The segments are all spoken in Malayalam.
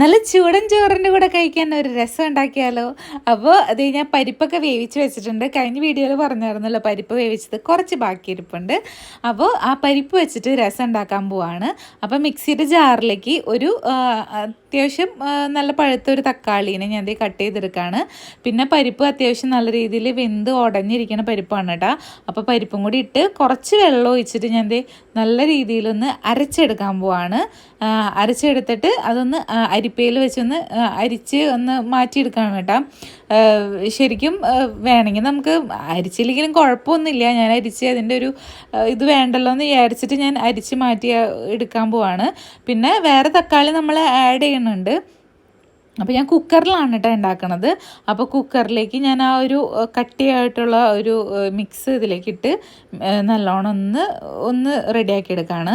നല്ല ചൂടൻ ചോറിന്റെ കൂടെ കഴിക്കാൻ ഒരു രസം ഉണ്ടാക്കിയാലോ? അപ്പോൾ അത് ഞാൻ പരിപ്പൊക്കെ വേവിച്ച് വെച്ചിട്ടുണ്ട്. കഴിഞ്ഞ വീഡിയോയിൽ പറഞ്ഞായിരുന്നല്ലോ പരിപ്പ് വേവിച്ചത് കുറച്ച് ബാക്കി ഇരിപ്പുണ്ട്. അപ്പോൾ ആ പരിപ്പ് വെച്ചിട്ട് രസം ഉണ്ടാക്കാൻ പോവാണ്. അപ്പോൾ മിക്സിയുടെ ജാറിലേക്ക് ഒരു അത്യാവശ്യം നല്ല പഴുത്ത ഒരു തക്കാളീനെ ഞാൻ ദേ കട്ട് ചെയ്തെടുക്കുകയാണ് പിന്നെ പരിപ്പ് അത്യാവശ്യം നല്ല രീതിയിൽ വെന്ത് ഉടഞ്ഞിരിക്കുന്ന പരിപ്പാണ് കേട്ടോ. അപ്പോൾ പരിപ്പും കൂടി ഇട്ട് കുറച്ച് വെള്ളം ഒഴിച്ചിട്ട് ഞാൻ ദേ നല്ല രീതിയിലൊന്ന് അരച്ചെടുക്കാൻ പോവാണ്. അരച്ചെടുത്തിട്ട് അതൊന്ന് അരിപ്പയിൽ വെച്ചൊന്ന് അരിച്ച് ഒന്ന് മാറ്റിയെടുക്കണം കേട്ടോ. ശരിക്കും വേണമെങ്കിൽ നമുക്ക് അരിച്ചില്ലെങ്കിലും കുഴപ്പമൊന്നുമില്ല. ഞാൻ അരിച്ച് അതിന്റെ ഒരു ഇത് വേണ്ടല്ലോ എന്ന് വിചാരിച്ചിട്ട് ഞാൻ അരിച്ച് മാറ്റി എടുക്കാൻ പോവാണ്. പിന്നെ വേറെ തക്കാളി നമ്മൾ ആഡ് ചെയ്യുന്നുണ്ട്. അപ്പോൾ ഞാൻ കുക്കറിലാണ് കേട്ടോ ഉണ്ടാക്കണത് അപ്പോൾ കുക്കറിലേക്ക് ഞാൻ ആ ഒരു കട്ടിയായിട്ടുള്ള ഒരു മിക്സ് ഇതിലേക്കിട്ട് നല്ലോണം ഒന്ന് ഒന്ന് റെഡിയാക്കി എടുക്കുകയാണ്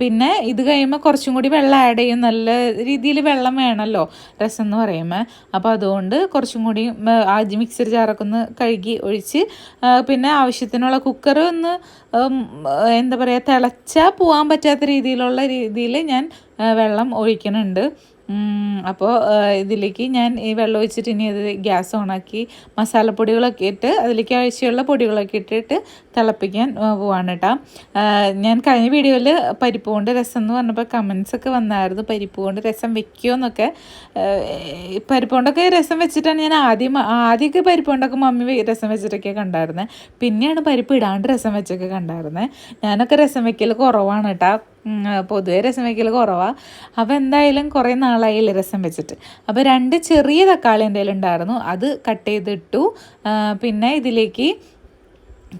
പിന്നെ ഇത് കഴിയുമ്പോൾ കുറച്ചും കൂടി വെള്ളം ആഡ് ചെയ്യും. നല്ല രീതിയിൽ വെള്ളം വേണമല്ലോ രസം എന്ന് പറയുമ്പോൾ അപ്പോൾ അതുകൊണ്ട് കുറച്ചും കൂടി ആദ്യം മിക്സർ ജാറൊക്കെ ഒന്ന് കഴുകി ഒഴിച്ച് പിന്നെ ആവശ്യത്തിനുള്ള കുക്കർ ഒന്ന് എന്താ പറയുക തിളച്ചാൽ പോകാൻ പറ്റാത്ത രീതിയിലുള്ള രീതിയിൽ ഞാൻ വെള്ളം ഒഴിക്കുന്നുണ്ട് അപ്പോൾ ഇതിലേക്ക് ഞാൻ ഈ വെള്ളം ഒഴിച്ചിട്ട് ഇനി അത് ഗ്യാസ് ഓണാക്കി മസാലപ്പൊടികളൊക്കെ ഇട്ട് അതിലേക്ക് ആവശ്യമുള്ള പൊടികളൊക്കെ ഇട്ടിട്ട് തിളപ്പിക്കാൻ പോവാണ് കേട്ടോ ഞാൻ കഴിഞ്ഞ വീഡിയോയിൽ പരിപ്പ് കൊണ്ട് രസം എന്ന് പറഞ്ഞപ്പോൾ കമൻസ് ഒക്കെ വന്നായിരുന്നു. പരിപ്പ് കൊണ്ട് രസം വെക്കുമോ എന്നൊക്കെ. പരിപ്പ് കൊണ്ടൊക്കെ രസം വെച്ചിട്ടാണ് ഞാൻ ആദ്യം ആദ്യമൊക്കെ പരിപ്പ് കൊണ്ടൊക്കെ മമ്മി രസം വെച്ചിട്ടൊക്കെ കണ്ടായിരുന്നത് പിന്നെയാണ് പരിപ്പ് ഇടാണ്ട് രസം വെച്ചൊക്കെ കണ്ടായിരുന്നത് ഞാനൊക്കെ രസം വെക്കൽ കുറവാണ് കേട്ടോ പൊതുവേ രസം വയ്ക്കൽ കുറവാണ് അപ്പോൾ എന്തായാലും കുറേ നാളായില്ല രസം വെച്ചിട്ട്. അപ്പോൾ രണ്ട് ചെറിയ തക്കാളി എന്റെ ഉണ്ടായിരുന്നു അത് കട്ട് ചെയ്തിട്ടു. പിന്നെ ഇതിലേക്ക്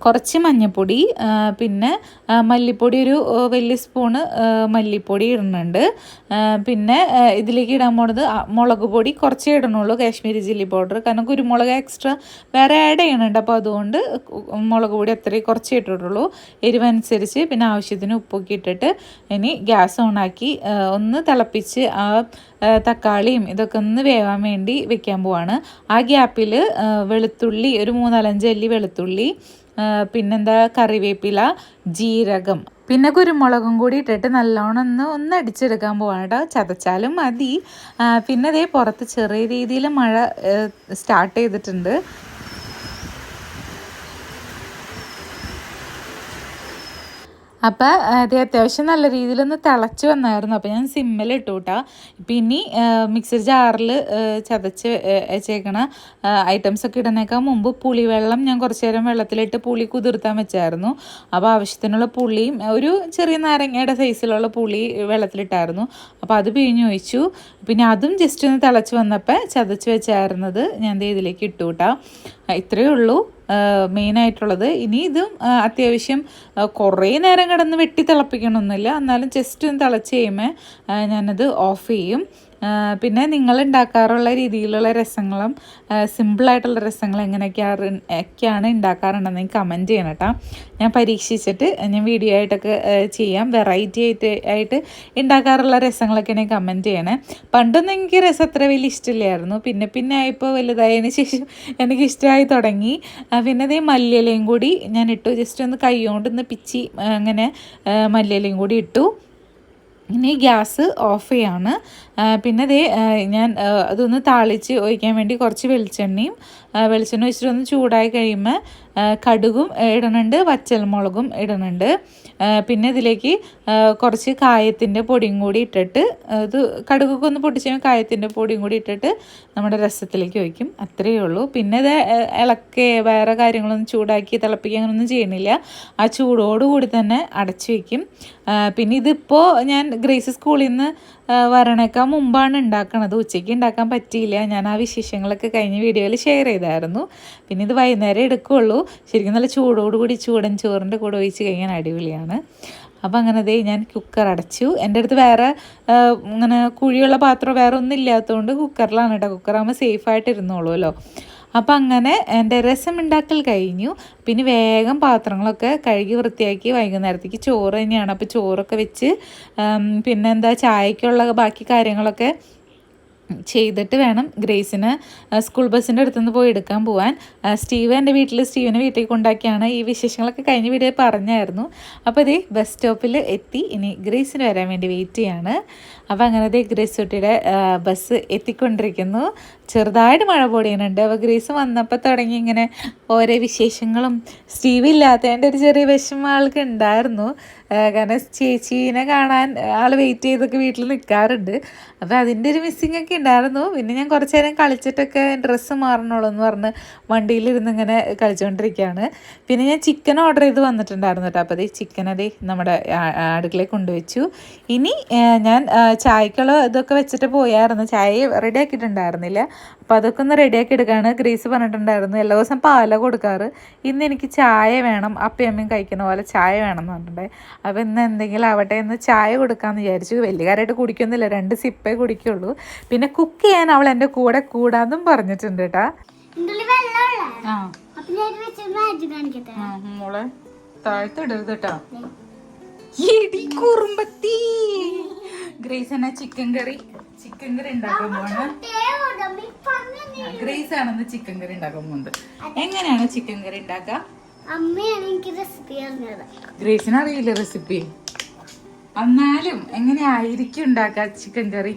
കുറച്ച് മഞ്ഞൾപ്പൊടി പിന്നെ മല്ലിപ്പൊടി ഒരു വലിയ സ്പൂണ് മല്ലിപ്പൊടി ഇടുന്നുണ്ട്. പിന്നെ ഇതിലേക്ക് ഇടാൻ പോണത് മുളക് പൊടി. കുറച്ചേ ഇടണുള്ളൂ കാശ്മീരി ചില്ലി പൗഡർ. കാരണം കുരുമുളക് എക്സ്ട്രാ വേറെ ആഡ് ചെയ്യണുണ്ട്. അപ്പോൾ അതുകൊണ്ട് മുളക് പൊടി അത്രയും കുറച്ചേ ഇട്ടിട്ടുള്ളൂ. എരിവനുസരിച്ച് പിന്നെ ആവശ്യത്തിന് ഉപ്പൊക്കെ ഇട്ടിട്ട് ഇനി ഗ്യാസ് ഓണാക്കി ഒന്ന് തിളപ്പിച്ച് ആ തക്കാളിയും ഇതൊക്കെ ഒന്ന് വേവാൻ വേണ്ടി വെക്കാൻ പോവാണ്. ആ ഗ്യാപ്പിൽ വെളുത്തുള്ളി ഒരു മൂന്നാലഞ്ച് അല്ലി വെളുത്തുള്ളി പിന്നെന്താ കറിവേപ്പില ജീരകം പിന്നെ കുരുമുളകും കൂടി ഇട്ടിട്ട് നല്ലോണം ഒന്ന് ഒന്ന് അടിച്ചെടുക്കാൻ പോവാണ് കേട്ടോ ചതച്ചാലും മതി. പിന്നെ അതേ പുറത്ത് ചെറിയ രീതിയിൽ മഴ സ്റ്റാർട്ട് ചെയ്തിട്ടുണ്ട്. അപ്പം അത് അത്യാവശ്യം നല്ല രീതിയിലൊന്ന് തിളച്ച് വന്നായിരുന്നു. അപ്പോൾ ഞാൻ സിമ്മിൽ ഇട്ടു കേട്ടോ പിന്നെ മിക്സർ ജാറിൽ ചതച്ച് വെച്ചേക്കണ ഐറ്റംസ് ഒക്കെ ഇടുന്നേക്കാൾ മുമ്പ് പുളിവെള്ളം ഞാൻ കുറച്ച് നേരം വെള്ളത്തിലിട്ട് പുളി കുതിർത്താൻ വെച്ചായിരുന്നു. അപ്പോൾ ആവശ്യത്തിനുള്ള പുളിയും ഒരു ചെറിയ നാരങ്ങയുടെ സൈസിലുള്ള പുളി വെള്ളത്തിലിട്ടായിരുന്നു. അപ്പോൾ അത് പിഴിഞ്ഞ് ഒഴിച്ചു. പിന്നെ അതും ജസ്റ്റ് ഒന്ന് തിളച്ച് വന്നപ്പോൾ ചതച്ച് വെച്ചായിരുന്നത് ഞാൻ ഇതിലേക്ക് ഇട്ടു കേട്ടോ ഇത്രയേ ഉള്ളൂ. മെയിനായിട്ടുള്ളത് ഇനി ഇതും അത്യാവശ്യം കുറേ നേരം കിടന്ന് വെട്ടി തിളപ്പിക്കണമെന്നില്ല എന്നാലും ജസ്റ്റ് ഒന്ന് തിളച്ച് കഴിയുമ്പോൾ ഞാനത് ഓഫ് ചെയ്യും. പിന്നെ നിങ്ങൾ ഉണ്ടാക്കാറുള്ള രീതിയിലുള്ള രസങ്ങളും സിമ്പിളായിട്ടുള്ള രസങ്ങൾ എങ്ങനെയൊക്കെയാണ് ഒക്കെയാണ് ഉണ്ടാക്കാറുണ്ടെന്ന് കമന്റ് ചെയ്യണം കേട്ടോ. ഞാൻ പരീക്ഷിച്ചിട്ട് ഞാൻ വീഡിയോ ആയിട്ടൊക്കെ ചെയ്യാം. വെറൈറ്റി ആയിട്ട് ആയിട്ട് ഉണ്ടാക്കാറുള്ള രസങ്ങളൊക്കെ ഞാൻ കമന്റ് ചെയ്യണേ. പണ്ടൊന്നും എനിക്ക് രസം അത്ര വലിയ ഇഷ്ടമില്ലായിരുന്നു. പിന്നെ പിന്നെ ആയപ്പോൾ വലുതായതിന് ശേഷം എനിക്ക് ഇഷ്ടമായി തുടങ്ങി. പിന്നെ അതേ മല്ലിയിലയും കൂടി ഞാൻ ഇട്ടു. ജസ്റ്റ് ഒന്ന് കൈ കൊണ്ട് ഒന്ന് പിച്ചി അങ്ങനെ മല്ലിയിലയും കൂടി ഇട്ടു. ഇനി ഗ്യാസ് ഓഫ് ചെയ്യാണ്. പിന്നെ ദേ ഞാൻ അതൊന്ന് താളിച്ച് ഒഴിക്കാൻ വേണ്ടി കുറച്ച് വെളിച്ചെണ്ണയും വെളിച്ചെണ്ണ ഒഴിച്ചിട്ട് ഒന്ന് ചൂടായി കഴിയുമ്പോൾ കടുകും ഇടുന്നുണ്ട് വച്ചൽമുളകും ഇടുന്നുണ്ട് പിന്നെ ഇതിലേക്ക് കുറച്ച് കായത്തിന്റെ പൊടിയും കൂടി ഇട്ടിട്ട് ഇത് കടുകൊക്കെ ഒന്ന് പൊട്ടിച്ച് കായത്തിന്റെ പൊടിയും കൂടി ഇട്ടിട്ട് നമ്മുടെ രസത്തിലേക്ക് ഒഴിക്കും. അത്രയേ ഉള്ളൂ. പിന്നെ ഇത് ഇളക്കെ വേറെ കാര്യങ്ങളൊന്നും ചൂടാക്കി തിളപ്പിക്കുക അങ്ങനെയൊന്നും ചെയ്യണില്ല. ആ ചൂടോടുകൂടി തന്നെ അടച്ചു വയ്ക്കും പിന്നെ ഇതിപ്പോൾ ഞാൻ ഗ്രേസ് സ്കൂളിൽ നിന്ന് വരണേക്കാൾ മുമ്പാണ് ഉണ്ടാക്കണത്. ഉച്ചയ്ക്ക് ഉണ്ടാക്കാൻ പറ്റിയില്ല. ഞാൻ ആ വിശേഷങ്ങളൊക്കെ കഴിഞ്ഞ വീഡിയോയിൽ ഷെയർ ചെയ്തായിരുന്നു. പിന്നെ ഇത് വൈകുന്നേരം എടുക്കുകയുള്ളൂ ശരിക്കും നല്ല ചൂടോടുകൂടി ചൂടൻ ചോറിന്റെ കൂടെ ഒഴിച്ച് കഴിഞ്ഞാൽ അടിപൊളിയാണ്. അപ്പോൾ അങ്ങനെ ദേ ഞാൻ കുക്കർ അടച്ചു. എന്റെ അടുത്ത് വേറെ ഇങ്ങനെ കുഴിയുള്ള പാത്രം വേറെ ഒന്നും ഇല്ലാത്തതുകൊണ്ട് കുക്കറിലാണ് കേട്ടോ. കുക്കറാകുമ്പോൾ സേഫായിട്ട് ഇരുന്നോളൂല്ലോ അപ്പം അങ്ങനെ എന്റെ രസം ഉണ്ടാക്കൽ കഴിഞ്ഞു. പിന്നെ വേഗം പാത്രങ്ങളൊക്കെ കഴുകി വൃത്തിയാക്കി വൈകുന്നേരത്തേക്ക് ചോറ് തന്നെയാണ്. അപ്പോൾ ചോറൊക്കെ വെച്ച് പിന്നെന്താ ചായക്കുള്ള ബാക്കി കാര്യങ്ങളൊക്കെ ചെയ്തിട്ട് വേണം ഗ്രേസിന് സ്കൂൾ ബസ്സിന്റെ അടുത്തുനിന്ന് പോയി എടുക്കാൻ പോകാൻ സ്റ്റീവ് എന്റെ വീട്ടിൽ സ്റ്റീവിനെ വീട്ടിൽ കൊണ്ടാക്കിയാണ് ഈ വിശേഷങ്ങളൊക്കെ കഴിഞ്ഞ വീഡിയോ പറഞ്ഞായിരുന്നു. അപ്പോൾ ഇതേ ബസ് സ്റ്റോപ്പിൽ എത്തി. ഇനി ഗ്രേസിന് വരാൻ വേണ്ടി വെയിറ്റ് ചെയ്യാണ്. അപ്പോൾ അങ്ങനെ ദേ ഗ്രേസ് കുട്ടിയുടെ ബസ് എത്തിക്കൊണ്ടിരിക്കുന്നു. ചെറുതായിട്ട് മഴ പൊടിയുന്നുണ്ട്. അപ്പോൾ ഗ്രേസ് വന്നപ്പോൾ തുടങ്ങി ഇങ്ങനെ ഓരോ വിശേഷങ്ങളും സ്റ്റീവ് ഇല്ലാത്തതിന്റെ ഒരു ചെറിയ വിഷമം ആൾക്ക് ഉണ്ടായിരുന്നു. കാരണം ചേച്ചീനെ കാണാൻ ആൾ വെയിറ്റ് ചെയ്തൊക്കെ വീട്ടിൽ നിൽക്കാറുണ്ട് അപ്പോൾ അതിന്റെ ഒരു മിസ്സിങ് ഒക്കെ ഉണ്ടായിരുന്നു. പിന്നെ ഞാൻ കുറച്ച് നേരം കളിച്ചിട്ടൊക്കെ ഡ്രസ്സ് മാറണുള്ളൂ എന്ന് പറഞ്ഞ് വണ്ടിയിലിരുന്ന് ഇങ്ങനെ കളിച്ചുകൊണ്ടിരിക്കുകയാണ് പിന്നെ ഞാൻ ചിക്കൻ ഓർഡർ ചെയ്ത് വന്നിട്ടുണ്ടായിരുന്നു കേട്ടോ അപ്പോൾ അതേ ചിക്കൻ അതേ നമ്മുടെ അടുക്കളയിൽ കൊണ്ടുവച്ചു. ഇനി ഞാൻ ചായക്കളോ ഇതൊക്കെ വെച്ചിട്ട് പോയായിരുന്നു. ചായ റെഡി ആക്കിയിട്ടുണ്ടായിരുന്നില്ല. അപ്പോൾ അതൊക്കെ ഒന്ന് റെഡിയാക്കി എടുക്കുകയാണ് ഗ്രീസ് പറഞ്ഞിട്ടുണ്ടായിരുന്നു എല്ലാ ദിവസം പാല കൊടുക്കാറ്. ഇന്ന് എനിക്ക് ചായ വേണം. അപ്പയും അമ്മയും കഴിക്കുന്ന പോലെ ചായ വേണം എന്ന് പറഞ്ഞിട്ടുണ്ടായി. അപ്പോൾ ഇന്ന് എന്തെങ്കിലും ആവട്ടെ എന്ന് ചായ കൊടുക്കാമെന്ന് വിചാരിച്ചു. വലിയ കാര്യമായിട്ട് കുടിക്കൊന്നുമില്ല രണ്ട് സിപ്പേ കുടിക്കുള്ളൂ. പിന്നെ കുക്ക് ചെയ്യാൻ അവൾ എന്റെ കൂടെ കൂടാന്നും പറഞ്ഞിട്ടുണ്ട് കേട്ടാ അപ്പൊ മോളെ താഴ്ത്തിടരുത് കേട്ടോ എടി കുറുമ്പത്തി. ഗ്രേസ് എന്നാ ചിക്കൻ കറി ചിക്കൻ കറി ഉണ്ടാക്കാൻ പോവാണ് ഗ്രേസ് ആണെന്ന് ചിക്കൻ കറി ഉണ്ടാക്കാൻ പോകുന്നത് എങ്ങനെയാണ് ചിക്കൻ കറി ഉണ്ടാക്കുക? അമ്മയാണ് എനിക്ക് റെസിപ്പി അറിഞ്ഞത് ഗ്രേസിന് അറിയില്ല റെസിപ്പി എന്നാലും എങ്ങനെയായിരിക്കും ഉണ്ടാക്കുക ചിക്കൻ കറി?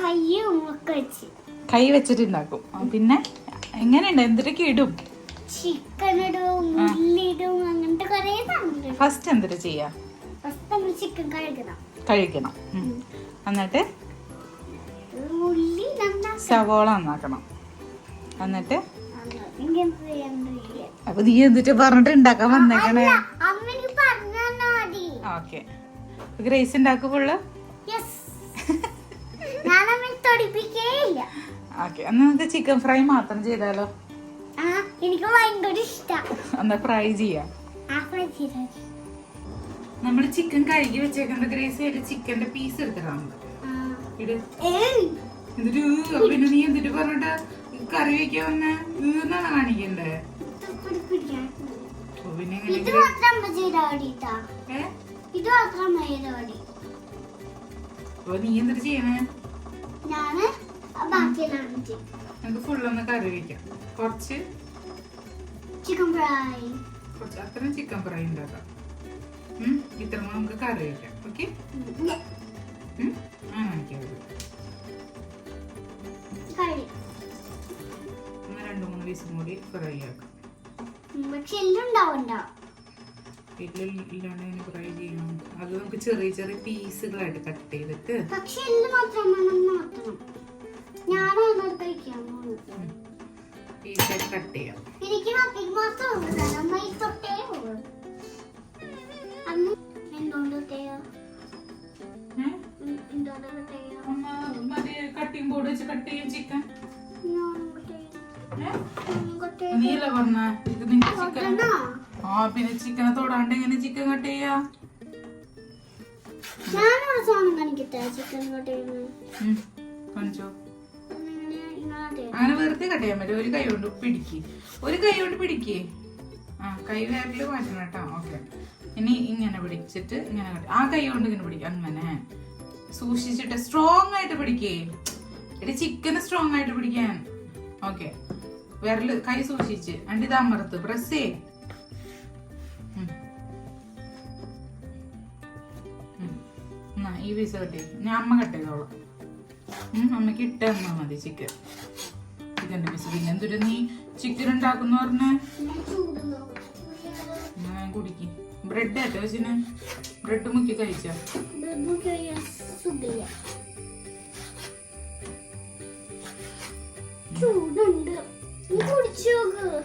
കയ്യും ഒക്കെ വെച്ച്. കൈ വെച്ചിട്ട് ഉണ്ടാക്കും. പിന്നെ എങ്ങനെയുണ്ട്? എന്തൊക്കെ ഇടും? ചിക്കൻ ഇടും ഉള്ളിടും അങ്ങനത്തെ കുറേ ഫസ്റ്റ് എന്തൊരു ചെയ്യാ? ഫസ്റ്റ് നമ്മൾ ചിക്കൻ കഴുകണം. കഴിക്കണം ഉം. എന്നിട്ട് സവോള നന്നാക്കണം. എന്നിട്ട് അപ്പൊ നീ എന്നിട്ട് പറഞ്ഞിട്ട് ഉണ്ടാക്കാൻ വന്നേക്കണേ? ഓക്കെ. ഗ്രേസ് ഉണ്ടാക്കും ഫുള്ള്? യെസ് ഞാൻ തൊടിപ്പിക്കേ ഇല്ല ഓക്കെ എന്നാ നമുക്ക് ചിക്കൻ ഫ്രൈ മാത്രം ചെയ്താലോ? എനിക്ക് ഭയങ്കര ഇഷ്ടം. എന്നാ ഫ്രൈ ചെയ്യാം. നമ്മൾ ചിക്കൻ കഴുകി വെച്ചേക്കുന്ന ഗ്രേസ് ചിക്കന്റെ പീസ് എടുത്തിട്ടാണ് ഇട്. ഏയ് എന്നിട്ട് പിന്നെ നീ എന്നിട്ട് പറഞ്ഞിട്ട് കറി വെക്കാൻ വന്ന? ഈന്നാണ് കാണിക്കണ്ടേ? പിന്നെ അപ്പൊ നീ എന്നിട്ട് ചെയ്യണേ? നമുക്ക് ഫുള്ളൊന്ന് കറി വെക്കാം. കുറച്ച്? ചിക്കൻ ഫ്രൈ കുറച്ച് അത്രയും ചിക്കൻ ഫ്രൈ ഉണ്ടാക്കാം. ഇത്ര നമുക്ക് കറി വെക്കാം. ഓക്കെ ആ കാണിക്കാം കഴി ഒന്ന് രണ്ട് മൂന്ന് പീസും കൂടി ഫ്രൈ ആക്കാം. പക്ഷെ എല്ലാം ഉണ്ടാവണ്ട? ഇല്ലാണ്ട് ഫ്രൈ ചെയ്യണം അത് നമുക്ക് ചെറിയ ചെറിയ പീസുകളായിട്ട് കട്ട് ചെയ്തിട്ട് പക്ഷെ എല്ലാം മാത്രം മാറ്റണം ഞാനാണ് കഴിക്കാൻ പീസായിട്ട് കട്ട് ചെയ്യാം. എനിക്ക് മാത്രം എന്തുകൊണ്ട്? ചിക്കൻ ചിക്കൻ പിന്നെ ചിക്കനെ തൊടാണ്ട് എങ്ങനെ ചിക്കൻ കട്ട് ചെയ്യാ ചിക്കൻ അങ്ങനെ വെറുതെ കട്ട് ചെയ്യാൻ പറ്റും ഒരു കൈ കൊണ്ട് പിടിക്ക് ഒരു കൈ കൊണ്ട് പിടിക്ക്. ആ കൈ വേറെ മാറ്റണം കേട്ടോ. ഓക്കെ. ഇനി ഇങ്ങനെ പിടിച്ചിട്ട് ഇങ്ങനെ ആ കൈ കൊണ്ട് ഇങ്ങനെ പിടിക്കാം. അങ്ങനെ. സൂക്ഷിച്ചിട്ട് സ്ട്രോങ് ആയിട്ട് പിടിക്കേ. എടി ചിക്കന് സ്ട്രോങ് ആയിട്ട് പിടിക്കാൻ. ഓക്കെ വിരൽ കൈ സൂക്ഷിച്ച്. അണ്ടി ഇത് അമർത്ത്. പ്രസ് ചെയ് ഈ പീസ് കട്ട് ചെയ്യും. ഞാൻ അമ്മ കട്ട് ചെയ്തോളാം. അമ്മയ്ക്ക് ഇട്ട് മതി ചിക്കൻ ചിക്കന്റെ പീസ് പിന്നെ എന്തൊരു നീ ചിക്കൻ ഉണ്ടാക്കുന്ന പറഞ്ഞ? കുടിക്ക്. ബ്രെഡ് ആട്ടോ വെച്ചിന് ബ്രെഡ് മുക്കി കഴിച്ച? ചൂടുണ്ട്.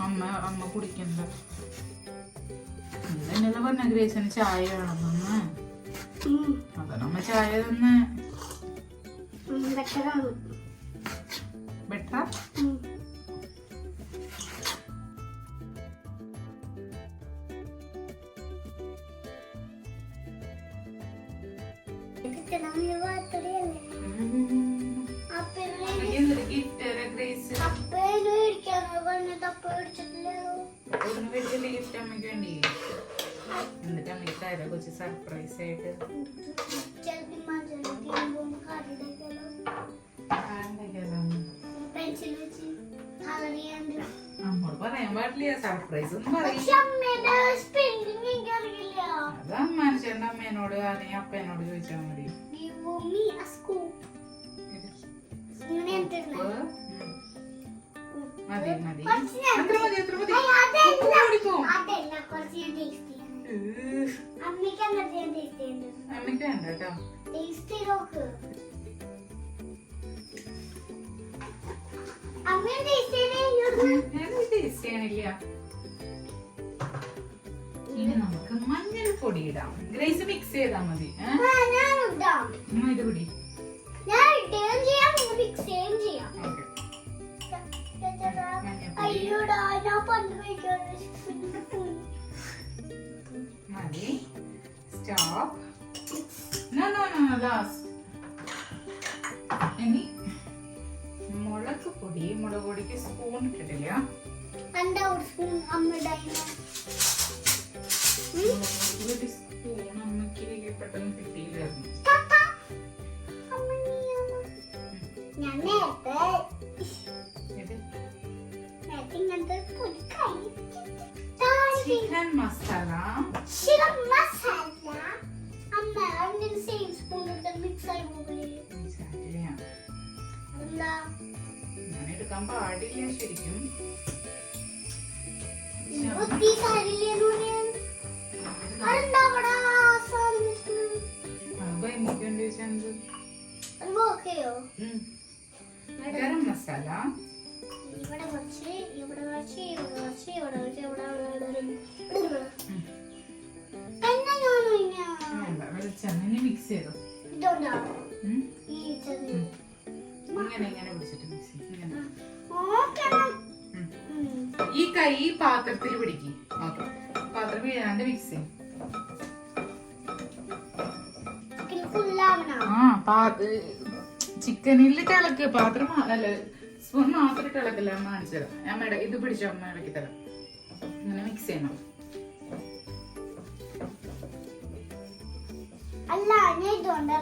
അമ്മ അമ്മ കുടിക്കണ്ട. എന്നല്ല പറഞ്ഞ ഗ്രേസിന് ചായ വേണമെന്ന്. അതാണ് അമ്മ ചായ തന്നെ. ബെറ്റർ നമ്മോട് പറയാൻ പാടില്ല സർപ്രൈസ് ഒന്നും അത് അമ്മാനെ ചേട്ടൻ അമ്മേനോട് അല്ലെങ്കിൽ അപ്പേനോട് ചോദിച്ചാൽ മതി. മതി മതി. അത്ര മതി അത്ര മതി? കുടിക്കും അമ്മയ്ക്ക് വേണ്ട കേട്ടോ. ടേസ്റ്റ് നോക്ക്. ഇനി നമുക്ക് മഞ്ഞൾപ്പൊടി ഇടാം. ഗ്രേസ് മിക്സ് ചെയ്താൽ മതി. ഇത് കൂടി. മതി. Stop no no no last മുളക് പൊടി മുളക് പൊടിക്ക് സ്പൂൺ ഇട്ടിട്ടില്ല. ഒരു സ്പൂൺ അമ്മയ്ക്ക് പെട്ടെന്ന് കിട്ടിയില്ലായിരുന്നു ചിക്കൻ മസാല. Chicken masala. അമ്മ അതിന് സെയിം സ്പൂൺ മിക്സ് ആയി പോകില്ലേ എടുക്കാൻ പാടില്ല ശരിക്കും. ആ ചിക്കനിൽ തിളക്ക് പാത്രം അല്ല സ്പൂൺ മാത്രം തിളക്കില്ല അമ്മ കാണിച്ചു തരാം. അമ്മയുടെ ഇത് പിടിച്ചോ അമ്മ ഇളക്കി തരാം. ഇങ്ങനെ മിക്സ് ചെയ്യണം. അല്ല ഞാൻ ഇതുകൊണ്ട്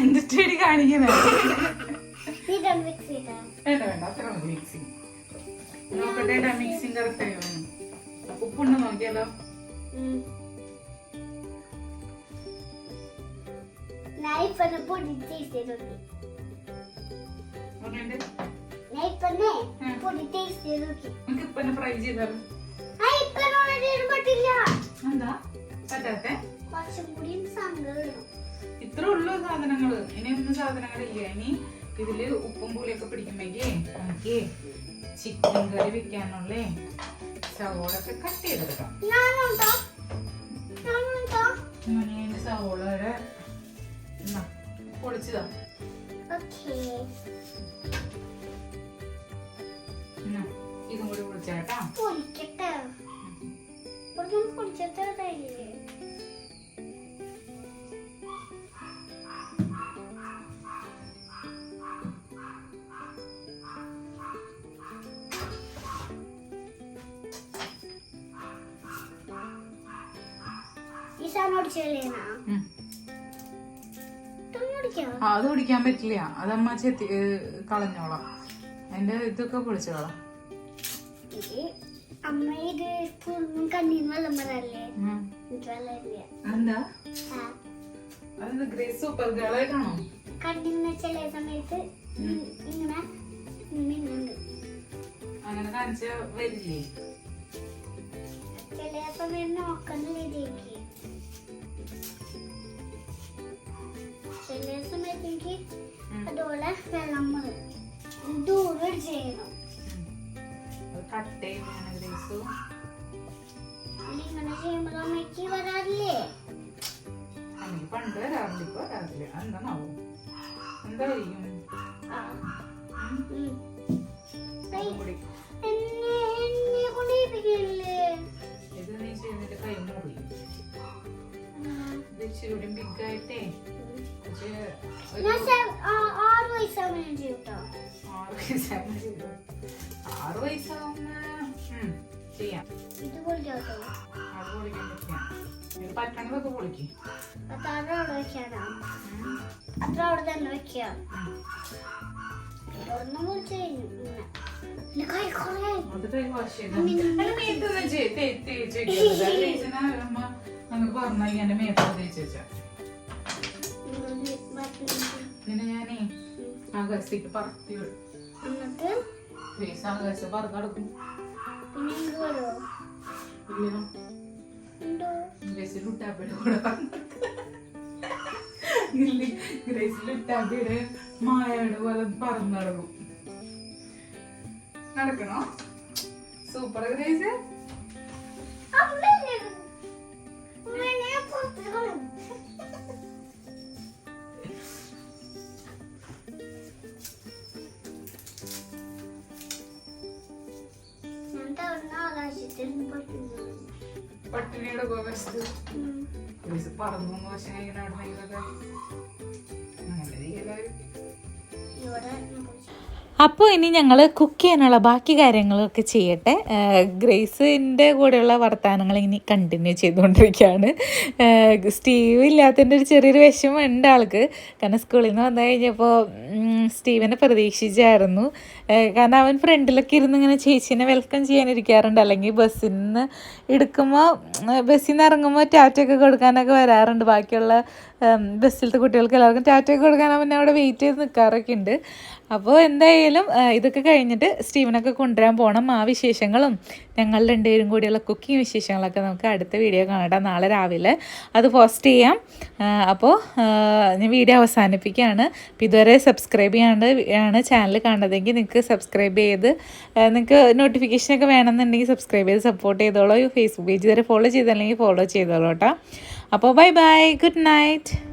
എന്തിട്ടടി കാണിക്കുന്നത് വേണ്ട വേണ്ട അത്ര മതി മിക്സിങ് നോക്കട്ടെ മിക്സിങ് കറക്റ്റ് ആയോ ഉപ്പുണ്ട് നോക്കിയാലോ നോക്കി. നമുക്ക് ഫ്രൈ ചെയ്താലോ? എന്താ? പറ്റാത്തെ? കുറച്ചും കൂടി സങ്കടം ഇത്ര ഉള്ളു സാധനങ്ങൾ. ഇനി എന്ത് സാധനങ്ങളില്ല ഇനി ഇതിൽ ഉപ്പും പുളിയൊക്കെ പിടിക്കുമ്പോഴേ നമുക്ക് ചിക്കൻ കറി വെക്കാനുള്ളേ സവോളൊക്കെ കട്ട് ചെയ്തെടുക്കാം. സവോള വരെ പൊളിച്ചതാ. ഓക്കേ. ഇതും കൂടി പൊളിച്ചാട്ടാ പൊളിക്കട്ടെ. പൊളിച്ചിട്ട് ഇതൊന്നും ഒടിക്കാവോ ആ, അത് അമ്മ പറ്റില്ല. ചെത്തി കളഞ്ഞോളാം. അതിന്റെ ഇതൊക്കെ പൊളിച്ചു കളാം എന്താ അത് ഗ്രേസ് സൂപ്പർ ഗേളായിട്ടാണോ കണ്ണിന്ന് ചില സമയത്ത് ഇങ്ങനെ അങ്ങനെ കാണിച്ച വരില്ലേ? ചില സമയം നോക്കുന്ന രീതിക്ക് ചില സമയത്ത് എനിക്ക്. അതുപോലെ വെള്ളം ദൂരം ചെയ്യണം. കട്ട് അല്ലെങ്കിൽ ഇങ്ങനെ ചെയ്യുമ്പോൾ അമ്മയ്ക്ക് വരാറില്ലേ? പണ്ട് വരാറുണ്ട് ഇപ്പൊ വരാറില്ല. എന്താണാവോ എന്തായിരിക്കും? മേത്തൊന്നും ചെയ്- തേ- തേച്ച് വെക്കരുത്. അത് തേച്ചിനാ അമ്മ നമുക്ക് പറഞ്ഞാ എന്റെ മേത്ത് തേച്ച് വെച്ചാ. ഇങ്ങനെ പിന്നെ ഞാനേ ആകാശത്തേക്ക് പറത്തി വിടും. ആകാശം ഇത് വരുമോ ഇല്ല ഗ്രേസിൽ ഉട്ടാപ്പിയുടെ കൂടെ ഗ്രേസിൽ ഉട്ടാപ്പിയുടെ മായയുടെ പോലെ പറന്ന് നടക്കും. നടക്കണോ? Super Grace. ആകാശത്തിൽ പറ്റുന്നു പട്ടിണിയുടെ ഉപകാശത്ത് പോലീസ് പറന്നു പക്ഷെ ഇങ്ങനെ ഇവിടെ ഞാൻ പൊളിച്ചു. അപ്പോൾ ഇനി ഞങ്ങൾ കുക്ക് ചെയ്യാനുള്ള ബാക്കി കാര്യങ്ങളൊക്കെ ചെയ്യട്ടെ. ഗ്രേസിന്റെ കൂടെയുള്ള വർത്തമാനങ്ങൾ ഇനി കണ്ടിന്യൂ ചെയ്തുകൊണ്ടിരിക്കുകയാണ്. സ്റ്റീവ് ഇല്ലാത്തതിന്റെ ഒരു ചെറിയൊരു വിഷമം ഉണ്ട് ആൾക്ക്. കാരണം സ്കൂളിൽ നിന്ന് വന്നു കഴിഞ്ഞപ്പോൾ സ്റ്റീവനെ പ്രതീക്ഷിച്ചായിരുന്നു. കാരണം അവൻ ഫ്രണ്ടിലൊക്കെ ഇരുന്ന് ഇങ്ങനെ ചേച്ചീനെ വെൽക്കം ചെയ്യാനിരിക്കാറുണ്ട്. അല്ലെങ്കിൽ ബസ്സിൽ നിന്ന് എടുക്കുമ്പോൾ ബസ്സിൽ നിന്ന് ഇറങ്ങുമ്പോൾ ടാറ്റൊക്കെ കൊടുക്കാനൊക്കെ വരാറുണ്ട്. ബാക്കിയുള്ള ബസ്സിലത്തെ കുട്ടികൾക്ക് എല്ലാവർക്കും ടാറ്റയൊക്കെ കൊടുക്കാൻ അവൻ അവിടെ വെയിറ്റ് ചെയ്ത് നിൽക്കാറൊക്കെ ഉണ്ട്. അപ്പോൾ എന്തായാലും ഇതൊക്കെ കഴിഞ്ഞിട്ട് സ്റ്റീവനൊക്കെ കൊണ്ടുവരാൻ പോകണം ആ വിശേഷങ്ങളും. ഞങ്ങൾ രണ്ടുപേരും കൂടിയുള്ള കുക്കിംഗ് വിശേഷങ്ങളൊക്കെ നമുക്ക് അടുത്ത വീഡിയോ കാണാം നാളെ രാവിലെ. അത് പോസ്റ്റ് ചെയ്യാം. അപ്പോൾ ഞാൻ വീഡിയോ അവസാനിപ്പിക്കുകയാണ്. ഇതുവരെ സബ്സ്ക്രൈബ് ചെയ്യാണ്ട് ആണ് ചാനൽ കാണുന്നതെങ്കിൽ നിങ്ങൾക്ക് സബ്സ്ക്രൈബ് ചെയ്ത് നിങ്ങൾക്ക് നോട്ടിഫിക്കേഷനൊക്കെ വേണമെന്നുണ്ടെങ്കിൽ സബ്സ്ക്രൈബ് ചെയ്ത് സപ്പോർട്ട് ചെയ്തോളൂ. ഫേസ്ബുക്ക് പേജ് വരെ ഫോളോ ചെയ്തല്ലെങ്കിൽ ഫോളോ ചെയ്തോളൂ കേട്ടോ. അപ്പോൾ ബൈ ബൈ ഗുഡ് നൈറ്റ്